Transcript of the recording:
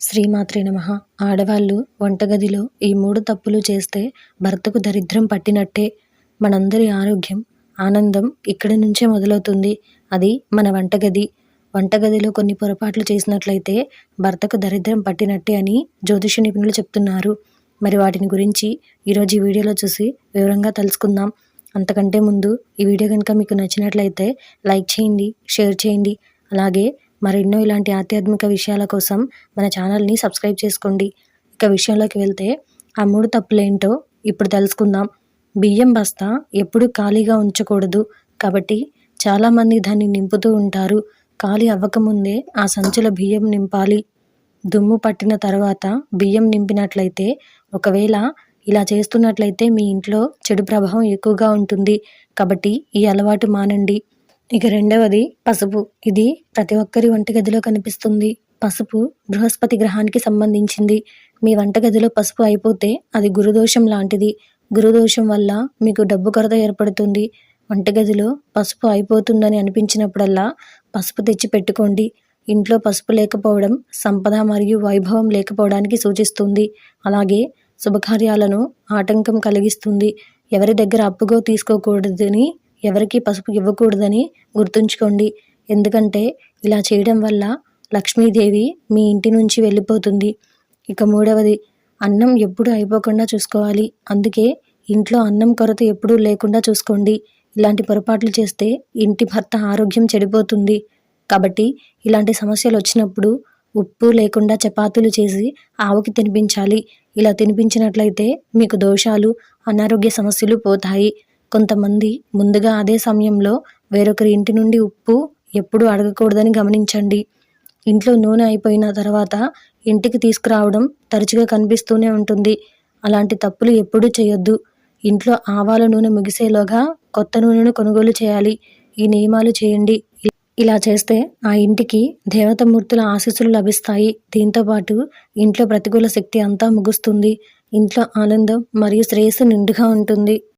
శ్రీమాత్రే నమ. ఆడవాళ్ళు వంటగదిలో ఈ మూడు తప్పులు చేస్తే భర్తకు దరిద్రం పట్టినట్టే. మనందరి ఆరోగ్యం ఆనందం ఇక్కడి నుంచే మొదలవుతుంది. అది మన వంటగది. వంటగదిలో కొన్ని పొరపాట్లు చేసినట్లయితే భర్తకు దరిద్రం పట్టినట్టే అని జ్యోతిష నిపుణులు చెప్తున్నారు. మరి వాటిని గురించి ఈరోజు ఈ వీడియోలో చూసి వివరంగా తెలుసుకుందాం. అంతకంటే ముందు ఈ వీడియో కనుక మీకు నచ్చినట్లయితే లైక్ చేయండి షేర్ చేయండి. అలాగే మరెన్నో ఇలాంటి ఆధ్యాత్మిక విషయాల కోసం మన ఛానల్ని సబ్స్క్రైబ్ చేసుకోండి. ఇక విషయంలోకి వెళ్తే ఆ మూడు తప్పులేంటో ఇప్పుడు తెలుసుకుందాం. బియ్యం బస్తా ఎప్పుడు ఖాళీగా ఉంచకూడదు. కాబట్టి చాలామంది దాన్ని నింపుతూ ఉంటారు. ఖాళీ అవ్వకముందే ఆ సంచుల బియ్యం నింపాలి. దుమ్ము పట్టిన తర్వాత బియ్యం నింపినట్లయితే ఒకవేళ ఇలా చేస్తున్నట్లయితే మీ ఇంట్లో చెడు ప్రభావం ఎక్కువగా ఉంటుంది. కాబట్టి ఈ అలవాటు మానండి. ఇక రెండవది పసుపు. ఇది ప్రతి ఒక్కరి వంటగదిలో కనిపిస్తుంది. పసుపు బృహస్పతి గ్రహానికి సంబంధించింది. మీ వంటగదిలో పసుపు అయిపోతే అది గురుదోషం లాంటిది. గురుదోషం వల్ల మీకు డబ్బు కొరత ఏర్పడుతుంది. వంటగదిలో పసుపు అయిపోతుందని అనిపించినప్పుడల్లా పసుపు తెచ్చి పెట్టుకోండి. ఇంట్లో పసుపు లేకపోవడం సంపద మరియు వైభవం లేకపోవడానికి సూచిస్తుంది. అలాగే శుభకార్యాలను ఆటంకం కలిగిస్తుంది. ఎవరి దగ్గర అప్పుగో తీసుకోకూడదని ఎవరికి పసుపు ఇవ్వకూడదని గుర్తుంచుకోండి. ఎందుకంటే ఇలా చేయడం వల్ల లక్ష్మీదేవి మీ ఇంటి నుంచి వెళ్ళిపోతుంది. ఇక మూడవది అన్నం ఎప్పుడు అయిపోకుండా చూసుకోవాలి. అందుకే ఇంట్లో అన్నం కొరత ఎప్పుడూ లేకుండా చూసుకోండి. ఇలాంటి పొరపాట్లు చేస్తే ఇంటి భర్త ఆరోగ్యం చెడిపోతుంది. కాబట్టి ఇలాంటి సమస్యలు వచ్చినప్పుడు ఉప్పు లేకుండా చపాతీలు చేసి ఆవుకి తినిపించాలి. ఇలా తినిపించినట్లయితే మీకు దోషాలు అనారోగ్య సమస్యలు పోతాయి. కొంతమంది ముందుగా అదే సమయంలో వేరొకరి ఇంటి నుండి ఉప్పు ఎప్పుడు అడగకూడదని గమనించండి. ఇంట్లో నూనె అయిపోయిన తర్వాత ఇంటికి తీసుకురావడం తరచుగా కనిపిస్తూనే ఉంటుంది. అలాంటి తప్పులు ఎప్పుడూ చేయొద్దు. ఇంట్లో ఆవాల నూనె ముగిసేలోగా కొత్త నూనెను కొనుగోలు చేయాలి. ఈ నియమాలు చేయండి. ఇలా చేస్తే ఆ ఇంటికి దేవతమూర్తుల ఆశీస్సులు లభిస్తాయి. దీంతోపాటు ఇంట్లో ప్రతికూల శక్తి అంతా ముగుస్తుంది. ఇంట్లో ఆనందం మరియు శ్రేయస్సు నిండుగా ఉంటుంది.